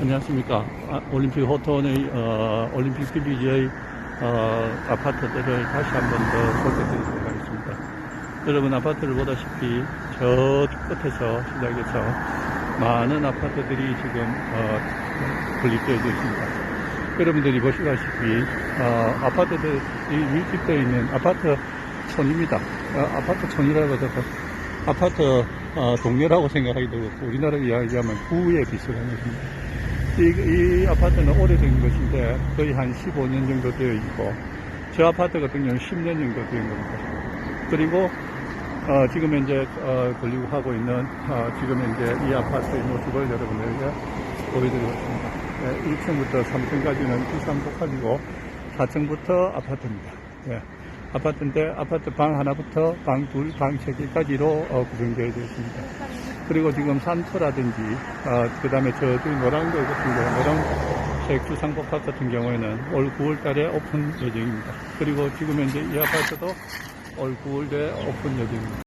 안녕하십니까. 아, 올림픽 호톤의, 어, 올림픽 빌리지의, 어, 아파트들을 다시 한 번 더 소개드리도록 하겠습니다. 여러분 아파트를 보다시피 저 끝에서 시작해서 많은 아파트들이 지금, 어, 건립되어 있습니다. 여러분들이 보시다시피, 어, 아파트들이 밀집되어 있는 아파트 촌입니다. 어, 아파트 촌이라고 해서 아파트 어, 동네라고 생각하기 어렵고 우리나라로 이야기하면 구에 비슷한 것입니다. 이, 이 아파트는 오래된 것인데 거의 한 15년 정도 되어 있고 저 아파트 같은 경우는 10년 정도 된 겁니다. 그리고 어, 지금 현재 어, 건립 하고 있는 어, 지금 현재 이 아파트의 모습을 여러분에게 보여드리고 있습니다. 네, 1층부터 3층까지는 기상복합이고 4층부터 아파트입니다. 예. 아파트인데 아파트 방 하나부터 방 둘, 방 세 개까지로 어, 구성되어 있습니다. 그리고 지금 산초라든지 어, 그 다음에 저쪽 노란거 같은 경우 노란색 주 상복합 같은 경우에는 올 9월 달에 오픈 예정입니다. 그리고 지금 현재 이 아파트도 올 9월에 오픈 예정입니다.